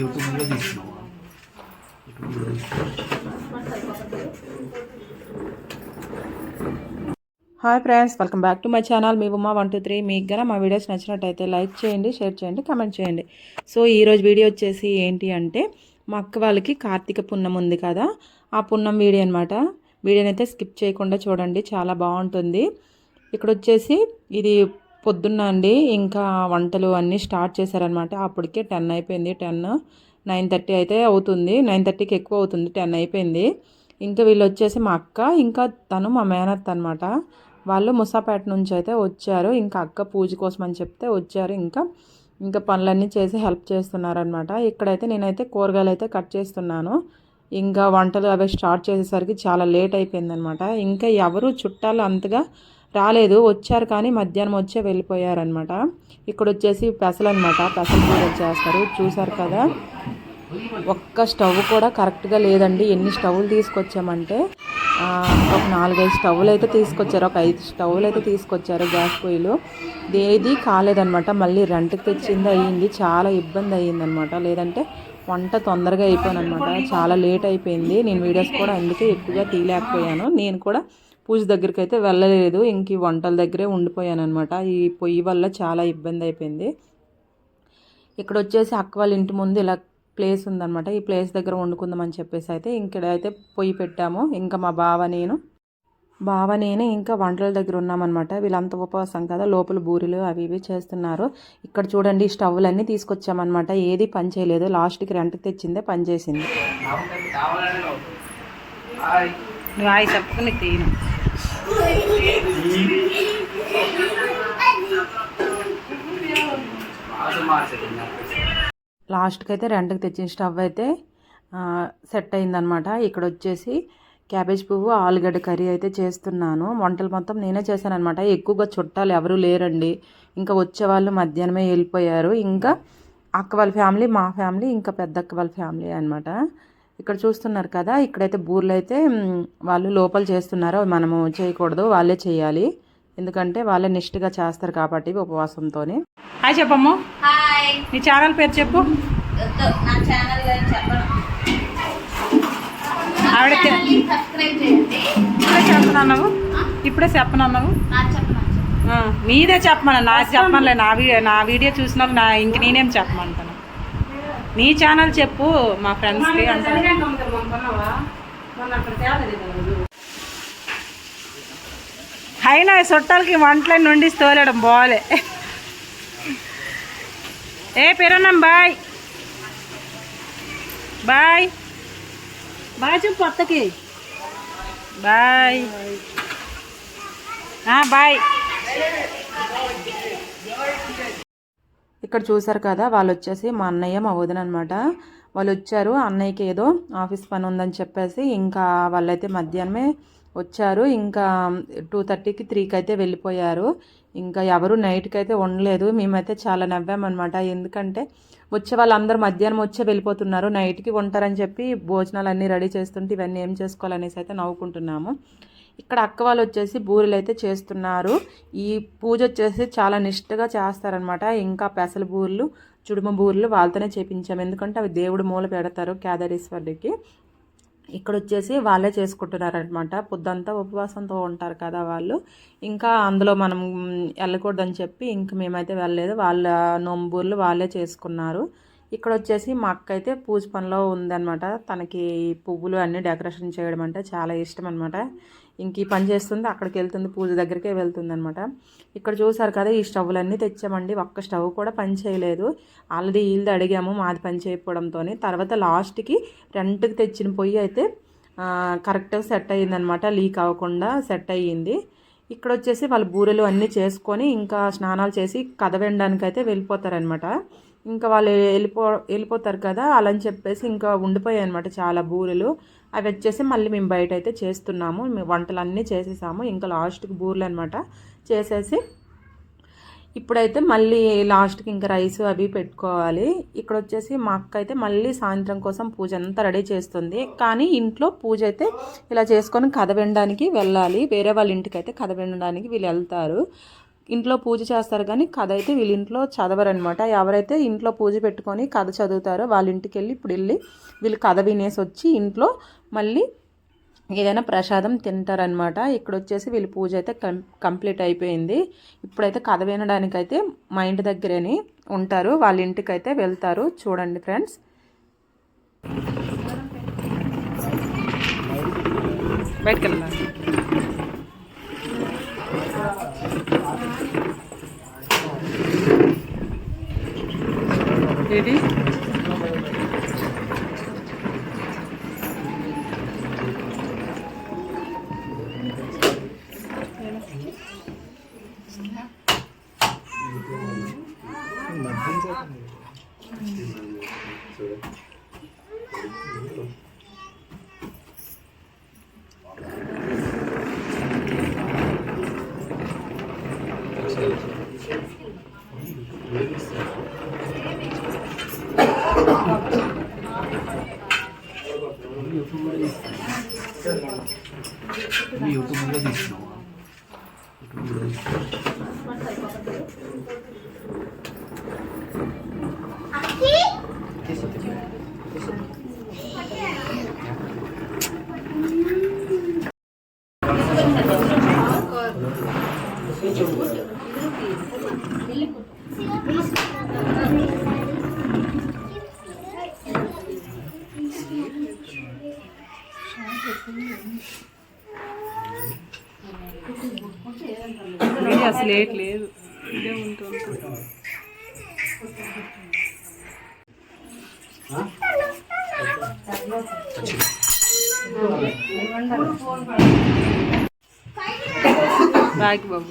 యూట్యూబ్లో తీసుకున్నావా hi friends welcome back to my channel. Me Uma one two three. మీకు గన మా వీడియోస్ నచ్చినట్టయితే లైక్ చేయండి షేర్ చేయండి కమెంట్ చేయండి. సో ఈరోజు వీడియో వచ్చేసి ఏంటి అంటే మా అక్క వాళ్ళకి కార్తీక పున్నం ఉంది కదా ఆ పున్నం వీడియో అనమాట వీడియోని అయితే స్కిప్ చేయకుండా చూడండి చాలా బాగుంటుంది. ఇక్కడ వచ్చేసి ఇది పొద్దున్న అండి ఇంకా వంటలు అన్నీ స్టార్ట్ చేశారనమాట అప్పటికే టెన్ అయిపోయింది టెన్ నైన్ థర్టీ అయితే అవుతుంది. నైన్ థర్టీకి ఎక్కువ అవుతుంది టెన్ అయిపోయింది. ఇంకా వీళ్ళు వచ్చేసి మా అక్క ఇంకా తను మా మేనత్ అనమాట వాళ్ళు ముసాపేట నుంచి అయితే వచ్చారు. ఇంకా అక్క పూజ కోసం అని చెప్తే వచ్చారు. ఇంకా ఇంకా పనులన్నీ చేసి హెల్ప్ చేస్తున్నారనమాట ఇక్కడైతే నేనైతే కూరగాయలు అయితే కట్ చేస్తున్నాను. ఇంకా వంటలు అవి స్టార్ట్ చేసేసరికి చాలా లేట్ అయిపోయిందనమాట ఇంకా ఎవరు చుట్టాలు అంతగా రాలేదు. వచ్చారు కానీ మధ్యాహ్నం వచ్చే వెళ్ళిపోయారనమాట ఇక్కడ వచ్చేసి పెసలు అనమాట పెసలు కూర చేస్తారు. చూసారు కదా ఒక్క స్టవ్ కూడా కరెక్ట్గా లేదండి. ఎన్ని స్టవ్లు తీసుకొచ్చామంటే. ఒక నాలుగైదు స్టవ్లు అయితే తీసుకొచ్చారు ఒక ఐదు స్టవ్లు అయితే తీసుకొచ్చారు గ్యాస్ పొయ్యిలు. ఏది కాలేదనమాట మళ్ళీ రెంట్కి తెచ్చింది అయ్యింది చాలా ఇబ్బంది అయ్యిందనమాట లేదంటే వంట తొందరగా అయిపోయాను అనమాట చాలా లేట్ అయిపోయింది. నేను వీడియోస్ కూడా అందుకే ఎక్కువగా తీయలేకపోయాను. నేను కూడా పూజ దగ్గరికి అయితే వెళ్ళలేదు ఇంక వంటల దగ్గరే ఉండిపోయాను అనమాట ఈ పొయ్యి వల్ల చాలా ఇబ్బంది అయిపోయింది. ఇక్కడ వచ్చేసి అక్క వాళ్ళ ఇంటి ముందు ఇలా ప్లేస్ ఉందన్నమాట. ఈ ప్లేస్ దగ్గర వండుకుందామని చెప్పేసి అయితే ఇక్కడ అయితే పొయ్యి పెట్టాము. ఇంకా మా బావ నేను. బావ నేను ఇంకా వంటల దగ్గర ఉన్నామన్నమాట. వీళ్ళంతా ఉపవాసం కదా లోపల బూరెలు అవి ఇవి చేస్తున్నారు. ఇక్కడ చూడండి ఈ స్టవ్లు అన్నీ తీసుకొచ్చామన్నమాట. ఏది పని చేయలేదు. లాస్ట్కి రెంట్కి తెచ్చిందే పని చేసింది. తప్పుకుని లాస్ట్కి అయితే రెంట్కి తెచ్చిన స్టవ్ అయితే ఆ, సెట్ అయిందనమాట ఇక్కడ వచ్చేసి క్యాబేజ్ పువ్వు ఆలుగడ్డ కర్రీ అయితే చేస్తున్నాను. వంటలు మొత్తం నేనే చేశాను అనమాట ఎక్కువగా చుట్టాలు ఎవరు లేరండి. ఇంకా వచ్చే వాళ్ళు మధ్యాహ్నమే వెళ్ళిపోయారు. ఇంకా అక్క వాళ్ళ ఫ్యామిలీ మా ఫ్యామిలీ ఇంకా పెద్ద అక్క వాళ్ళ ఫ్యామిలీ అనమాట ఇక్కడ చూస్తున్నారు కదా ఇక్కడైతే బూర్లు అయితే వాళ్ళు లోపల చేస్తున్నారు మనము చేయకూడదు వాళ్ళే చేయాలి. ఎందుకంటే వాళ్ళే నిష్ఠగా చేస్తారు కాబట్టి ఉపవాసంతోనే. హాయ్ చెప్పమ్మ. నీ ఛానల్ పేరు చెప్పు. నా ఛానల్ ఆవిడ ఇప్పుడే చెప్పనన్నావు? ఇప్పుడే చెప్పనన్నావు? నా చెప్పను ఆ, మీదే చెప్పమను నాకు చెప్పమనిలే నా వీడియో నా వీడియో చూసినాక నా ఇంక నేనేం చెప్పమంటాను? నీ ఛానల్ చెప్పు మా ఫ్రెండ్స్కి అయినా ఈ చుట్టాలకి వంటలన్నీ నుండి తోలడం బాలే. ఏ పెరన్నాం బాయ్. బాయ్. బాయ్ చెప్పు అత్తకి. బాయ్. ఆ, బాయ్. ఇక్కడ చూసారు కదా వాళ్ళు వచ్చేసి మా అన్నయ్య మా వదిన అనమాట వాళ్ళు వచ్చారు అన్నయ్యకి ఏదో ఆఫీస్ పని ఉందని చెప్పేసి ఇంకా వాళ్ళైతే మధ్యాహ్నమే వచ్చారు. ఇంకా టూ థర్టీకి త్రీకి అయితే వెళ్ళిపోయారు. ఇంకా ఎవరు నైట్కి అయితే ఉండలేదు. మేమైతే చాలా నవ్వామన్నమాట. ఎందుకంటే వచ్చే వాళ్ళందరూ మధ్యాహ్నం వచ్చే వెళ్ళిపోతున్నారు. నైట్కి ఉంటారని చెప్పి భోజనాలు అన్నీ రెడీ చేస్తుంటే ఇవన్నీ ఏం చేసుకోవాలనేసి అయితే నవ్వుకుంటున్నాము. ఇక్కడ అక్క వాళ్ళు వచ్చేసి బూరెలు అయితే చేస్తున్నారు. ఈ పూజ వచ్చేసి చాలా నిష్ఠగా చేస్తారనమాట ఇంకా పెసల బూరెలు చుడుమ బూరెలు వాళ్ళతోనే చేపించాము. ఎందుకంటే అవి దేవుడు మూల పెడతారు కేదారేశ్వరుడికి. ఇక్కడ వచ్చేసి వాళ్ళే చేసుకుంటున్నారు అనమాట పొద్దంతా ఉపవాసంతో ఉంటారు కదా వాళ్ళు. ఇంకా అందులో మనం వెళ్ళకూడదని చెప్పి ఇంక మేమైతే వెళ్ళలేదు. వాళ్ళ నొంబూర్లు వాళ్ళే చేసుకున్నారు. ఇక్కడ వచ్చేసి మా అక్క అయితే పూజ పనిలో ఉందన్నమాట. తనకి పువ్వులు అన్నీ డెకరేషన్ చేయడం అంటే చాలా ఇష్టం అనమాట ఇంక ఈ పని చేస్తుంది అక్కడికి వెళ్తుంది పూజ దగ్గరికే వెళ్తుంది అనమాట ఇక్కడ చూసారు కదా ఈ స్టవ్లన్నీ తెచ్చామండి. ఒక్క స్టవ్ కూడా పని చేయలేదు. ఆల్రెడీ వీళ్ళది అడిగాము మాది పని చేయకపోవడంతో తర్వాత లాస్ట్కి రెంట్కి తెచ్చిన పొయ్యి అయితే కరెక్ట్గా సెట్ అయ్యిందనమాట లీక్ అవ్వకుండా సెట్ అయ్యింది. ఇక్కడ వచ్చేసి వాళ్ళు బూరెలు అన్నీ చేసుకొని ఇంకా స్నానాలు చేసి కథ వినడానికి అయితే వెళ్ళిపోతారనమాట ఇంకా వాళ్ళు వెళ్ళిపో వెళ్ళిపోతారు కదా అలా అని చెప్పేసి ఇంకా ఉండిపోయాయి అనమాట చాలా బూరెలు. అవి వచ్చేసి మళ్ళీ మేము బయట అయితే చేస్తున్నాము. మేము వంటలన్నీ చేసేసాము. ఇంకా లాస్ట్కి బూరెలు అనమాట చేసేసి ఇప్పుడైతే మళ్ళీ లాస్ట్కి ఇంకా రైస్ అవి పెట్టుకోవాలి. ఇక్కడ వచ్చేసి మా అక్క అయితే మళ్ళీ సాయంత్రం కోసం పూజ అంతా రెడీ చేస్తుంది. కానీ ఇంట్లో పూజ అయితే ఇలా చేసుకొని కథ వినడానికి వెళ్ళాలి. వేరే వాళ్ళ ఇంటికి అయితే కథ వినడానికి వీళ్ళు వెళ్తారు. ఇంట్లో పూజ చేస్తారు కానీ కథ అయితే వీళ్ళ ఇంట్లో చదవరనమాట. ఎవరైతే ఇంట్లో పూజ పెట్టుకొని కథ చదువుతారో వాళ్ళ ఇంటికి వెళ్ళి ఇప్పుడు వెళ్ళి వీళ్ళు కథ వినేసి వచ్చి ఇంట్లో మళ్ళీ ఏదైనా ప్రసాదం తింటారనమాట. ఇక్కడ వచ్చేసి వీళ్ళ పూజ అయితే కంప్లీట్ అయిపోయింది. ఇప్పుడైతే కథ వినడానికి అయితే మా ఇంటి దగ్గరని ఉంటారు. వాళ్ళ ఇంటికి అయితే వెళ్తారు. చూడండి ఫ్రెండ్స్. 애들이 난 혼자 하는 거야. మీ యూట్యూబ్లో తీసినావా వీడియో అసలు ఏట్ లేదు. ఇదే ఉంటుంది బాబు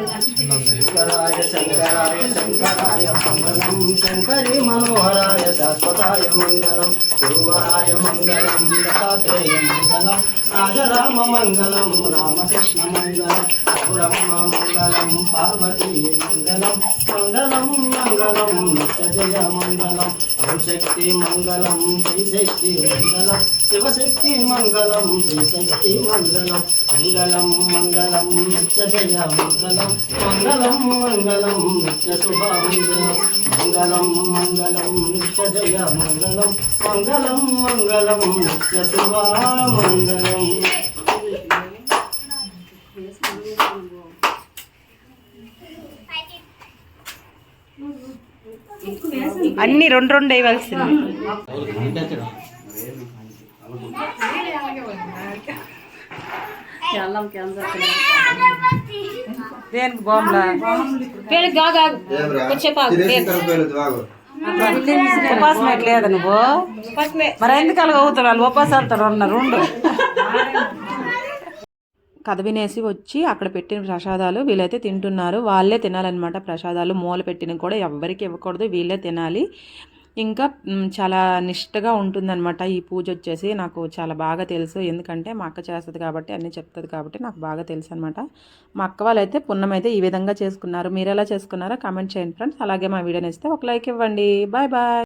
శంకరాయ శంకరాయ శంకరాయ మంగళం శంకరి మనోహరాయ శాశ్వతాయ మంగళం గురువరాయ మంగళం దత్తాత్రేయ మంగళం రాజరామ మంగళం రామకృష్ణ మంగళం బ్రహ్మ మంగళం పార్వతీ మంగళం మంగళం మంగళం నిత్యజయ మంగళం శక్తి మంగళం శ్రీశక్తి మంగళం. శివశక్తి మంగళం శ్రీశక్తి మంగళం మంగళం మంగళం నిత్య జయ మంగళం మంగళం మంగళం నిత్య శుభ మంగళం మంగళం మంగళం నిత్య జయ మంగళం మంగళం మంగళం నిత్య శుభ మంగళం. అన్ని రెండు రెండు వేయవలసింది దేనికి బాంబులా? ఉపాసం ఎట్లేదు నువ్వు? మరి ఎందుకు అలాగ అవుతావు వాళ్ళు ఉపాసాలతో ఉన్నారు రెండు. కథ వినేసి వచ్చి అక్కడ పెట్టిన ప్రసాదాలు వీళ్ళైతే తింటున్నారు. వాళ్ళే తినాలన్నమాట ప్రసాదాలు. మూల పెట్టిన కూడా ఎవ్వరికి ఇవ్వకూడదు. వీళ్ళే తినాలి. ఇంకా చాలా నిష్టగా ఉంటుందన్నమాట. ఈ పూజ వచ్చేసి నాకు చాలా బాగా తెలుసు. ఎందుకంటే మా అక్క చేస్తుంది కాబట్టి అన్నీ చెప్తుంది కాబట్టి నాకు బాగా తెలుసు అనమాట మా అక్క వాళ్ళైతే పున్నం అయితే ఈ విధంగా చేసుకున్నారు. మీరు ఎలా చేసుకున్నారో కామెంట్ చేయండి ఫ్రెండ్స్. అలాగే మా వీడియో నచ్చితే ఒక లైక్ ఇవ్వండి. Bye bye.